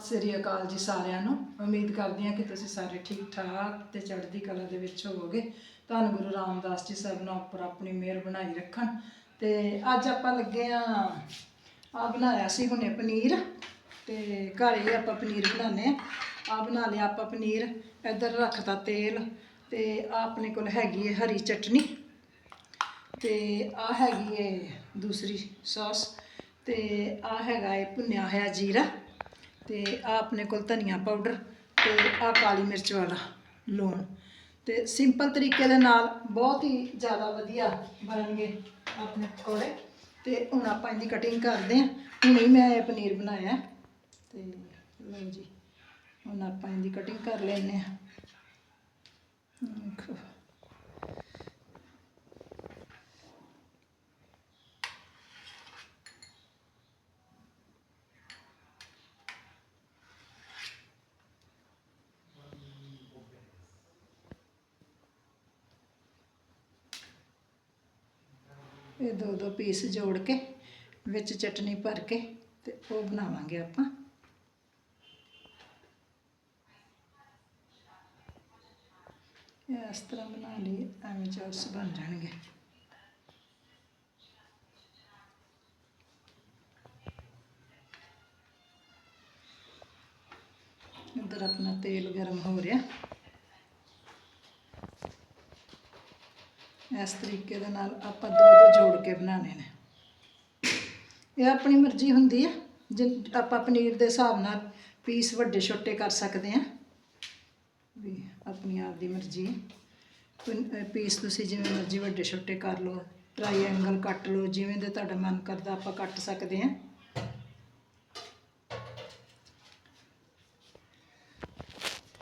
ਸਤਿ ਸ੍ਰੀ ਅਕਾਲ ਜੀ ਸਾਰਿਆਂ ਨੂੰ। ਉਮੀਦ ਕਰਦੀ ਹਾਂ ਕਿ ਤੁਸੀਂ ਸਾਰੇ ਠੀਕ ਠਾਕ ਤੇ ਚੜ੍ਹਦੀ ਕਲਾ ਦੇ ਵਿੱਚ ਹੋਵੋਗੇ। ਧੰਨ ਗੁਰੂ ਰਾਮਦਾਸ ਜੀ ਸਭ ਨੂੰ ਉੱਪਰ ਆਪਣੀ ਮਿਹਰ ਬਣਾਈ ਰੱਖਣ। ਤੇ ਅੱਜ ਆਪਾਂ ਲੱਗੇ ਆ ਆ ਬਣਾਇਆ ਸੀ ਹੁਣੇ ਪਨੀਰ। ਤੇ ਘਰ ਹੀ ਆਪਾਂ ਪਨੀਰ ਬਣਾਉਂਦੇ ਆ ਆ ਬਣਾ ਲਿਆ ਆਪਾਂ ਪਨੀਰ। ਇੱਧਰ ਰੱਖਤਾ ਤੇਲ ਤੇ ਆ ਆਪਣੇ ਕੋਲ ਹੈਗੀ ਹੈ ਹਰੀ ਚਟਨੀ। ਤੇ ਆ ਹੈਗੀ ਹੈ ਦੂਸਰੀ ਸੌਸ। ਤੇ ਆ ਹੈਗਾ ਹੈ ਭੁੰਨਿਆ ਹੋਇਆ ਜੀਰਾ। ਤੇ ਆ ਆਪਣੇ ਕੋਲ ਧਨੀਆ ਪਾਊਡਰ ਤੇ ਆ ਕਾਲੀ ਮਿਰਚ ਵਾਲਾ ਲੂਣ। ਤੇ ਸਿੰਪਲ ਤਰੀਕੇ ਦੇ ਨਾਲ ਬਹੁਤ ਹੀ ਜ਼ਿਆਦਾ ਵਧੀਆ ਬਣਨਗੇ ਆਪਣੇ ਪਕੌੜੇ। ਤੇ ਹੁਣ ਆਪਾਂ ਇਹਦੀ ਕਟਿੰਗ ਕਰਦੇ ਹਾਂ। ਹੁਣੇ ਮੈਂ ਇਹ ਪਨੀਰ ਬਣਾਇਆ। ਤੇ ਲਓ ਜੀ, ਹੁਣ ਆਪਾਂ ਇਹਦੀ ਕਟਿੰਗ ਕਰ ਲੈਨੇ ਆ ਦੇਖੋ ਇਹ ਦੋ ਦੋ ਪੀਸ ਜੋੜ ਕੇ ਵਿੱਚ ਚਟਨੀ ਭਰ ਕੇ ਤੇ ਉਹ ਬਣਾਵਾਂਗੇ ਆਪਾਂ ਇਹ ਇਸ ਤਰ੍ਹਾਂ ਬਣਾ ਲਈ ਐਵੇਂ ਚੌਰਸ ਬਣ ਜਾਣਗੇ ਇੱਧਰ ਆਪਣਾ ਤੇਲ ਗਰਮ ਹੋ ਰਿਹਾ ਇਸ ਤਰੀਕੇ ਦੇ ਨਾਲ ਆਪਾਂ ਦੋ ਦੋ ਜੋੜ ਕੇ ਬਣਾਉਣੇ ਨੇ। ਇਹ ਆਪਣੀ ਮਰਜ਼ੀ ਹੁੰਦੀ ਹੈ ਜੇ ਆਪਾਂ ਪਨੀਰ ਦੇ ਹਿਸਾਬ ਨਾਲ ਪੀਸ ਵੱਡੇ ਛੋਟੇ ਕਰ ਸਕਦੇ ਹਾਂ। ਵੀ ਆਪਣੀ ਆਪ ਦੀ ਮਰਜ਼ੀ ਪੀਸ ਤੁਸੀਂ ਜਿਵੇਂ ਮਰਜ਼ੀ ਵੱਡੇ ਛੋਟੇ ਕਰ ਲਓ। ਟ੍ਰਾਈਐਂਗਲ ਕੱਟ ਲਓ, ਜਿਵੇਂ ਦੇ ਤੁਹਾਡਾ ਮਨ ਕਰਦਾ ਆਪਾਂ ਕੱਟ ਸਕਦੇ ਹਾਂ।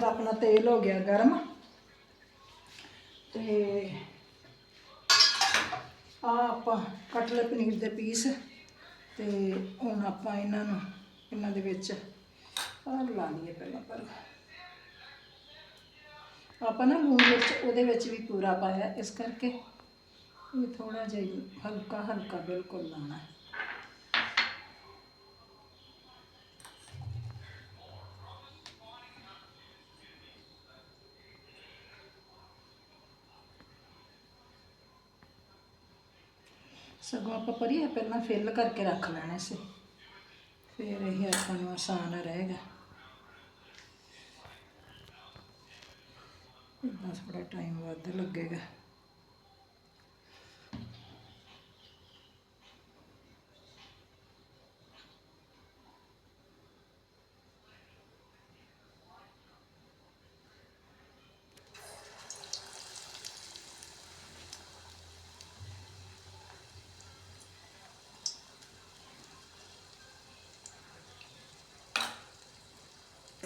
ਆਪਣਾ ਤੇਲ ਹੋ ਗਿਆ ਗਰਮ। ਤੇ ਆ ਆਪਾਂ ਕੱਟ ਲਏ ਪਨੀਰ ਦੇ ਪੀਸ ਤੇ ਹੁਣ ਆਪਾਂ ਇਹਨਾਂ ਨੂੰ, ਇਹਨਾਂ ਦੇ ਵਿੱਚ ਆ ਲਾ ਲਈਏ ਪਹਿਲਾਂ ਪਰ ਆਪਾਂ ਨਾ ਲੂਣ ਵਿੱਚ ਉਹਦੇ ਵਿੱਚ ਵੀ ਪੂਰਾ ਪਾਇਆ ਇਸ ਕਰਕੇ ਇਹ ਥੋੜਾ ਜਿਹਾ ਹਲਕਾ ਹਲਕਾ ਬਿਲਕੁਲ ਲਾਉਣਾ। ਸਗੋਂ ਆਪਾਂ ਪਰੀਏ ਪਹਿਲਾਂ ਫਿਲ ਕਰਕੇ ਰੱਖ ਲੈਣੇ ਸੀ। ਫਿਰ ਇਹ ਆਪਾਂ ਨੂੰ ਆਸਾਨ ਰਹੇਗਾ। ਇਦਾਂ ਥੋੜਾ ਟਾਈਮ ਵੱਧ ਲੱਗੇਗਾ।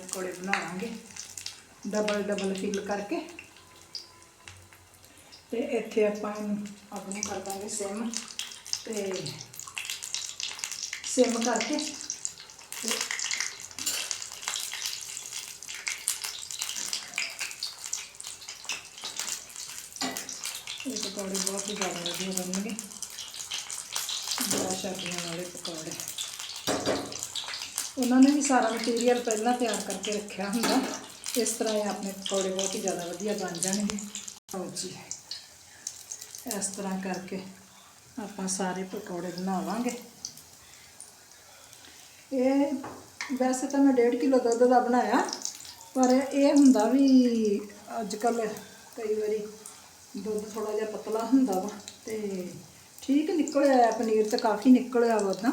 ਪਕੌੜੇ ਬਣਾਵਾਂਗੇ ਡਬਲ ਡਬਲ ਫਿਲ ਕਰਕੇ ਤੇ ਇੱਥੇ ਆਪਾਂ ਇਹਨੂੰ ਆਪਣੀ ਕਰ ਦਾਂਗੇ ਸਿਮ ਤੇ ਸਿਮ ਕਰਕੇ ਤੇ ਇਹ ਪਕੌੜੇ ਬਹੁਤ ਹੀ ਜ਼ਿਆਦਾ ਵਧੀਆ ਬਣਨਗੇ ਬੜਾ ਸ਼ਾਦੀਆਂ ਵਾਲੇ ਪਕੌੜੇ ਉਹਨਾਂ ਨੇ ਵੀ ਸਾਰਾ ਮਟੀਰੀਅਲ ਪਹਿਲਾਂ ਤਿਆਰ ਕਰਕੇ ਰੱਖਿਆ ਹੁੰਦਾ ਇਸ ਤਰ੍ਹਾਂ ਇਹ ਆਪਣੇ ਪਕੌੜੇ ਬਹੁਤ ਹੀ ਜ਼ਿਆਦਾ ਵਧੀਆ ਬਣ ਜਾਣਗੇ ਲਓ ਜੀ ਇਸ ਤਰ੍ਹਾਂ ਕਰਕੇ ਆਪਾਂ ਸਾਰੇ ਪਕੌੜੇ ਬਣਾਵਾਂਗੇ ਇਹ ਵੈਸੇ ਤਾਂ ਮੈਂ 1.5 ਕਿਲੋ ਦੁੱਧ ਦਾ ਬਣਾਇਆ ਪਰ ਇਹ ਹੁੰਦਾ ਵੀ ਅੱਜ ਕੱਲ ਕਈ ਵਾਰੀ ਦੁੱਧ ਥੋੜਾ ਜਿਹਾ ਪਤਲਾ ਹੁੰਦਾ ਵਾ ਤੇ ਠੀਕ ਨਿਕਲਿਆ ਆ ਪਨੀਰ ਤਾਂ ਕਾਫੀ ਨਿਕਲਿਆ ਵਾ ਉਦਾਂ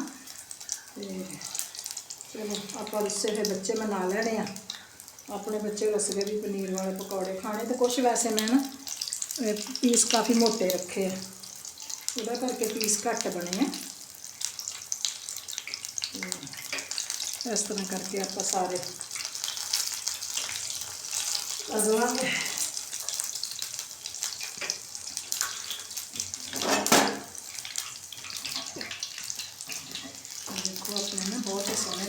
ਤੇ ਚਲੋ ਆਪਾਂ ਰਸੇ ਦੇ ਬੱਚੇ ਮਨਾ ਲੈਣੇ ਆ ਆਪਣੇ ਬੱਚੇ ਰਸਗੇ ਵੀ ਪਨੀਰ ਵਾਲੇ ਪਕੌੜੇ ਖਾਣੇ ਤੇ ਕੁਝ ਵੈਸੇ ਮੈਂ ਨਾ ਇਹ ਪੀਸ ਕਾਫੀ ਮੋਟੇ ਰੱਖੇ ਆ ਉਹਦਾ ਕਰਕੇ ਪੀਸ ਘੱਟ ਬਣੇ ਆ ਤੇ ਇਸ ਤਰ੍ਹਾਂ ਕਰਕੇ ਆਪਾਂ ਸਾਰੇ ਅਜ਼ਵਾਂਗੇ ਦੇਖੋ ਆਪਣੇ ਨਾ ਬਹੁਤ ਹੀ ਸੋਹਣੇ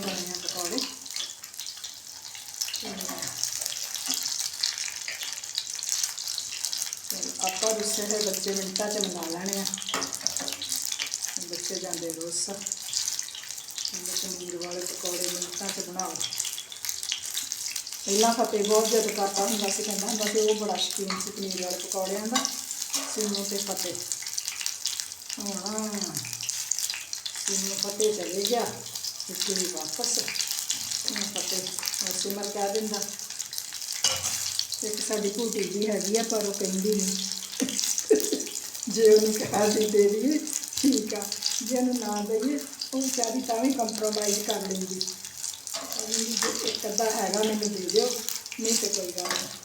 ਚਲੋ ਆਪਾਂ ਬੱਚੇ ਮਿੰਟਾਂ ਚ ਬਣਾ ਲੈਣੇ ਆ। ਬੱਚੇ ਜਾਂਦੇ ਰੋਜ਼ ਕਹਿੰਦੇ ਪਨੀਰ ਵਾਲੇ ਪਕੌੜੇ ਮਿੰਟਾਂ ਚ ਬਣਾਓ। ਪਹਿਲਾਂ ਫਤਿਹ ਬਹੁਤ ਜਦੋਂ ਕਰਦਾ ਹੁੰਦਾ ਸੀ, ਕਹਿੰਦਾ ਹੁੰਦਾ ਸੀ, ਉਹ ਬੜਾ ਸ਼ੌਕੀਨ ਸੀ ਪਨੀਰ ਵਾਲੇ ਪਕੌੜਿਆਂ ਦਾ, ਸਿੰਮੂ ਤੇ ਫਤਿਹ। ਹੁਣ ਸਿੰਮੂ ਫਤਿਹ ਚਲੇ ਗਿਆ ਤੇ ਕੁੜੀ ਵਾਪਸ। ਹੁਣ ਫਤਿਹ ਸਿਮਰ ਕਹਿ ਦਿੰਦਾ, ਇੱਕ ਸਾਡੀ ਘੂਟੀ ਵੀ ਹੈਗੀ ਆ, ਪਰ ਉਹ ਕਹਿੰਦੀ ਨਹੀਂ। ਜੇ ਉਹਨੂੰ ਕਹਿ ਦੇ ਦੇ ਦਈਏ ਠੀਕ ਆ ਜੇ ਉਹਨੂੰ ਨਾ ਦਈਏ ਉਹ ਵਿਚਾਰੀ ਤਾਂ ਵੀ ਕੰਪਰੋਮਾਈਜ਼ ਕਰ ਲੈਂਦੀ ਕਹਿੰਦੀ ਜੇ ਇੱਕ ਅੱਧਾ ਹੈਗਾ ਮੈਨੂੰ ਦੇ ਦਿਓ ਨਹੀਂ ਤੇ ਕੋਈ ਗੱਲ ਨਹੀਂ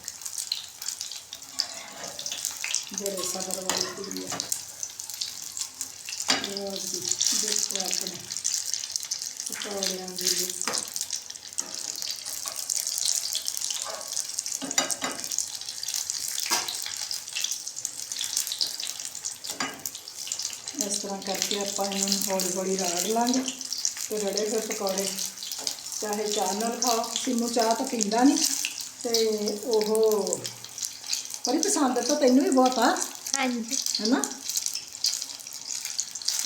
ਬੜੇ ਸਬਰ ਵਾਲੀ ਕੁੜੀ ਆ ਉਹ ਜੀ ਦੇਖੋ ਆਪਣੇ ਪਕੌੜਿਆਂ ਦੀ ਲੁੱਕ ਤਰ੍ਹਾਂ ਕਰਕੇ ਆਪਾਂ ਇਹਨਾਂ ਨੂੰ ਹੌਲੀ ਹੌਲੀ ਰਾੜ ਲਾਂਗੇ ਤੇ ਰੜੇ ਫਿਰ ਪਕੌੜੇ ਚਾਹੇ ਚਾਹ ਨਾਲ ਖਾਓ ਸਿੰਮੂ ਚਾਹ ਤਾਂ ਪੀਂਦਾ ਨਹੀਂ ਤੇ ਉਹ ਬੜੀ ਪਸੰਦ ਤਾਂ ਤੈਨੂੰ ਵੀ ਬਹੁਤ ਆ ਹਾਂਜੀ ਹੈਨਾ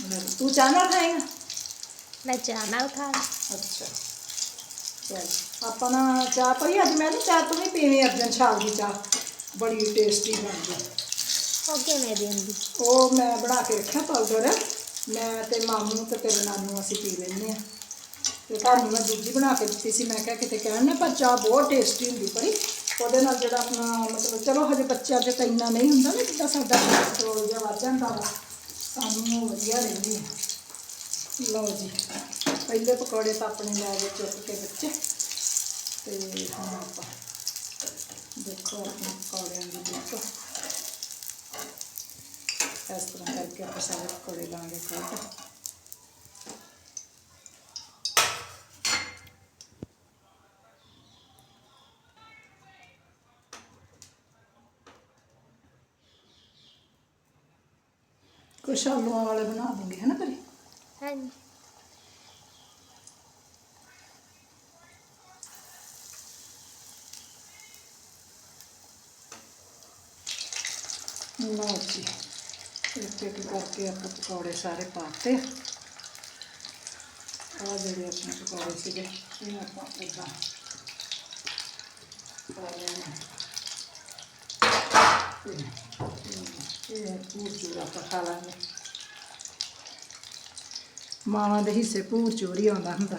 ਲੈ, ਤੂੰ ਚਾਹ ਨਾਲ ਖਾਏਗਾ ਮੈਂ ਚਾਹ ਨਾਲ ਖਾ ਅੱਛਾ ਚਲ ਆਪਾਂ ਨਾ ਚਾਹ ਪਈ ਅੱਜ ਮੈਂ ਨਾ ਚਾਹ ਤੂੰ ਵੀ ਪੀਣੀ ਅਰਜਨ ਛਾਲ ਦੀ ਚਾਹ ਬੜੀ ਟੇਸਟੀ ਬਣਦੀ ਉਹ ਕਿਵੇਂ ਦਿੰਦੀ ਉਹ ਮੈਂ ਬਣਾ ਕੇ ਰੱਖਿਆ ਪਾਊਡਰ ਮੈਂ ਤੇ ਮਾਮੂ ਤੇ ਤੇਰੇ ਨਾਨੂ ਅਸੀਂ ਪੀ ਲੈਂਦੇ ਆ ਤੇ ਤੁਹਾਨੂੰ ਮੈਂ ਦੂਜੀ ਬਣਾ ਕੇ ਦਿੱਤੀ ਸੀ, ਮੈਂ ਕਿਹਾ ਕਿਤੇ ਕਹਿਣ ਨਾ, ਪਰ ਚਾਹ ਬਹੁਤ ਟੇਸਟੀ ਹੁੰਦੀ ਬੜੀ ਉਹਦੇ ਨਾਲ ਜਿਹੜਾ ਆਪਣਾ ਮਤਲਬ ਚਲੋ ਹਜੇ ਬੱਚਿਆਂ ਦੇ ਤਾਂ ਇੰਨਾ ਨਹੀਂ ਹੁੰਦਾ ਨਾ, ਜਿੱਦਾਂ ਸਾਡਾ ਕੋਲੇਸਟ੍ਰੋਲ ਜਿਹਾ ਵੱਧ ਜਾਂਦਾ ਵਾ, ਸਾਨੂੰ ਵਧੀਆ ਰਹਿੰਦੀ ਹੈ ਲਓ ਜੀ, ਪਹਿਲੇ ਪਕੌੜੇ ਤਾਂ ਆਪਣੇ ਲੈ ਗਏ ਚੁੱਕ ਕੇ ਬੱਚੇ। ਤੇ ਹੁਣ ਆਪਾਂ ਦੇਖੋ ਆਪਣੇ ਪਕੌੜਿਆਂ ਦੀ ਦੇਖੋ। Tästä on kaikki pesäverkkolilla on joku. कुछ और लोहा वाले बना दूंगी है ना करी हाँ जी नौ ਇੱਕ ਇੱਕ ਕਰਕੇ ਆਪਾਂ ਪਕੌੜੇ ਸਾਰੇ ਪਾਤੇ ਆ ਜਿਹੜੇ ਆਪਣੇ ਪਕੌੜੇ ਸੀਗੇ ਇਹ ਆਪਾਂ ਇਦਾਂ ਪਾ ਲੈਣੇ ਤੇ ਇਹ ਪੂਰ ਚੂਰਾ ਆਪਾਂ ਖਾ ਲਾਂਗੇ ਮਾਵਾਂ ਦੇ ਹਿੱਸੇ ਪੂਰ ਚੋਰੀ ਆਉਂਦਾ ਹੁੰਦਾ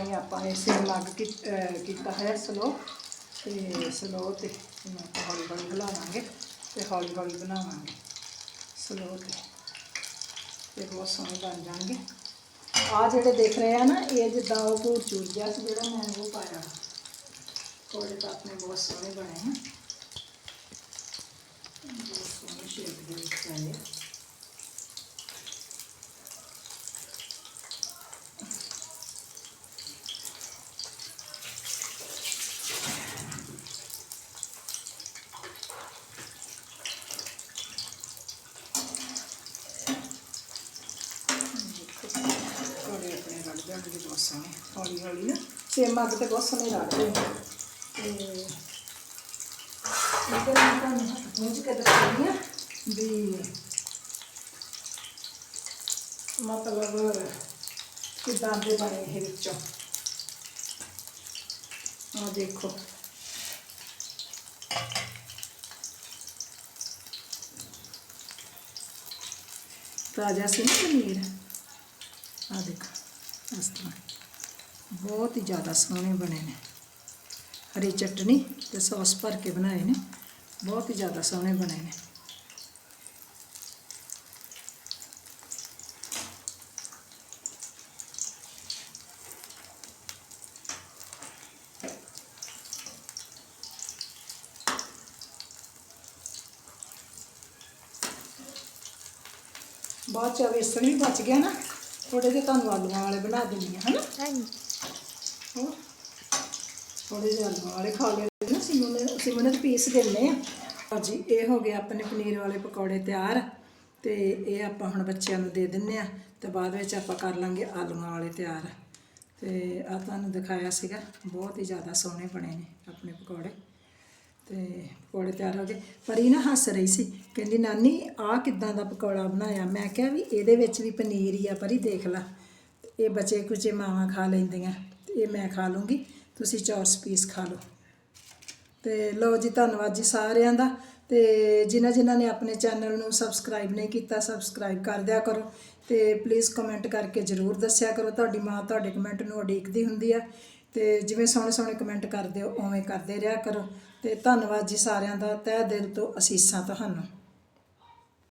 ਇਸੇ ਤਰ੍ਹਾਂ ਹੀ ਆਪਾਂ ਨੇ ਸਿਰ ਲੱਗ ਕੀ- ਅਹ ਕੀਤਾ ਹੈ ਸਲੋ ਤੇ ਸਲੋ ਤੇ ਇਹਨੂੰ ਆਪਾਂ ਹੌਲੀ ਹੌਲੀ ਬਣਾਵਾਂਗੇ ਤੇ ਹੌਲੀ ਹੌਲੀ ਬਣਾਵਾਂਗੇ ਸਲੋ ਤੇ ਤੇ ਬਹੁਤ ਸੋਹਣੇ ਬਣ ਜਾਣਗੇ ਆ ਜਿਹੜੇ ਦੇਖ ਰਹੇ ਆ ਨਾ ਇਹ ਜਿੱਦਾਂ ਉਹ ਭੂਰ ਚੂਰ ਜਿਹਾ ਸੀ ਜਿਹੜਾ ਮੈਂ ਉਹ ਪਾਇਆ ਕੋੜੇ ਤਾਂ ਆਪਣੇ ਬਹੁਤ ਸੋਹਣੇ ਬਣੇ ਹਨ ਆਪਣੇ ਰੜ ਜਾਣਗੇ ਹੌਲੀ ਹੌਲੀ ਨਾ। ਸੇਮ ਅੱਗ ਤੇ ਬਹੁਤ ਸੋਹਣੇ ਰੜਦੇ ਨੇ ਤੇ ਇਹਦੇ ਤੁਹਾਨੂੰ ਹੱਥ ਕੇ ਦੱਸਣੀ ਆ ਵੀ ਮਤਲਬ ਕਿਦਾਂ ਦੇ ਬਣੇ ਇਹ ਵਿੱਚੋਂ। ਆ ਦੇਖੋ। ਤਾਜ਼ਾ ਸੀ ਨਾ ਪਨੀਰ? ਆ ਦੇਖੋ। ਇਸ ਤਰ੍ਹਾਂ ਬਹੁਤ ਹੀ ਜ਼ਿਆਦਾ ਸੋਹਣੇ ਬਣੇ ਨੇ ਹਰੀ ਚਟਨੀ ਤੇ ਸੌਸ ਭਰ ਕੇ ਬਣਾਏ ਨੇ ਬਹੁਤ ਹੀ ਜ਼ਿਆਦਾ ਸੋਹਣੇ ਬਣੇ ਨੇ ਬਾਅਦ ਚ ਵੇਸਣ ਵੀ ਬਚ ਗਿਆ ਨਾ ਥੋੜੇ ਜਿਹੇ ਤੁਹਾਨੂੰ ਆਲੂਆਂ ਵਾਲੇ ਬਣਾ ਦਿੰਦੀ ਹਾਂ ਹਨਾ? ਹਾਂਜੀ। ਹੋਰ? ਥੋੜੇ ਜਿਹੇ ਆਲੂਆਂ ਵਾਲੇ ਖਾ ਲਏ ਨਾ ਸਿਮੂ ਨੇ ਸਿਮੂ ਨੇ ਪੀਸ ਦਿੰਨੇ ਆ ਹਾਂਜੀ ਇਹ ਹੋ ਗਿਆ ਆਪਣੇ ਪਨੀਰ ਵਾਲੇ ਪਕੌੜੇ ਤਿਆਰ ਤੇ ਇਹ ਆਪਾਂ ਹੁਣ ਬੱਚਿਆਂ ਨੂੰ ਦੇ ਦਿੰਨੇ ਆ ਤੇ ਬਾਅਦ ਵਿੱਚ ਆਪਾਂ ਕਰ ਲਾਂਗੇ ਆਲੂਆਂ ਵਾਲੇ ਤਿਆਰ। ਤੇ ਆ ਤੁਹਾਨੂੰ ਦਿਖਾਇਆ ਸੀਗਾ ਬਹੁਤ ਹੀ ਜ਼ਿਆਦਾ ਸੋਹਣੇ ਬਣੇ ਨੇ ਆਪਣੇ ਪਕੌੜੇ। ਤੇ ਪਕੌੜੇ ਤਿਆਰ ਹੋ ਗਏ। ਪਰੀ ਨਾ ਹੱਸ ਰਹੀ ਸੀ, ਕਹਿੰਦੀ, ਨਾਨੀ, ਆਹ ਕਿੱਦਾਂ ਦਾ ਪਕੌੜਾ ਬਣਾਇਆ? ਮੈਂ ਕਿਹਾ ਵੀ ਇਹਦੇ ਵਿੱਚ ਵੀ ਪਨੀਰ ਹੀ ਆ, ਪਰੀ, ਦੇਖ ਲਾ। ਇਹ ਬਚੇ ਕੁਚੇ ਮਾਵਾਂ ਖਾ ਲੈਂਦੀਆਂ। ਤੇ ਇਹ ਮੈਂ ਖਾ ਲੂੰਗੀ, ਤੁਸੀਂ ਚੌਰਸ ਪੀਸ ਖਾ ਲਓ। ਤੇ ਲਓ ਜੀ, ਧੰਨਵਾਦ ਜੀ ਸਾਰਿਆਂ ਦਾ। ਤੇ ਜਿਨ੍ਹਾਂ ਜਿਨ੍ਹਾਂ ਨੇ ਆਪਣੇ ਚੈਨਲ ਨੂੰ ਸਬਸਕ੍ਰਾਈਬ ਨਹੀਂ ਕੀਤਾ, ਸਬਸਕ੍ਰਾਈਬ ਕਰ ਦਿਆ ਕਰੋ। ਤੇ ਪਲੀਜ਼ ਕਮੈਂਟ ਕਰਕੇ ਜਰੂਰ ਦੱਸਿਆ ਕਰੋ। ਤੁਹਾਡੀ ਮਾਂ ਤੁਹਾਡੇ ਕਮੈਂਟ ਨੂੰ ਉਡੀਕਦੀ ਹੁੰਦੀ ਆ। ਤੇ ਜਿਵੇਂ ਸੋਹਣੇ ਸੋਹਣੇ ਕਮੈਂਟ ਕਰਦੇ ਹੋ, ਉਵੇਂ ਕਰਦੇ ਰਿਹਾ ਕਰੋ। ਤੇ ਧੰਨਵਾਦ ਜੀ ਸਾਰਿਆਂ ਦਾ। ਤਹਿ ਦਿਲ ਤੋਂ ਅਸੀਸਾਂ ਤੁਹਾਨੂੰ।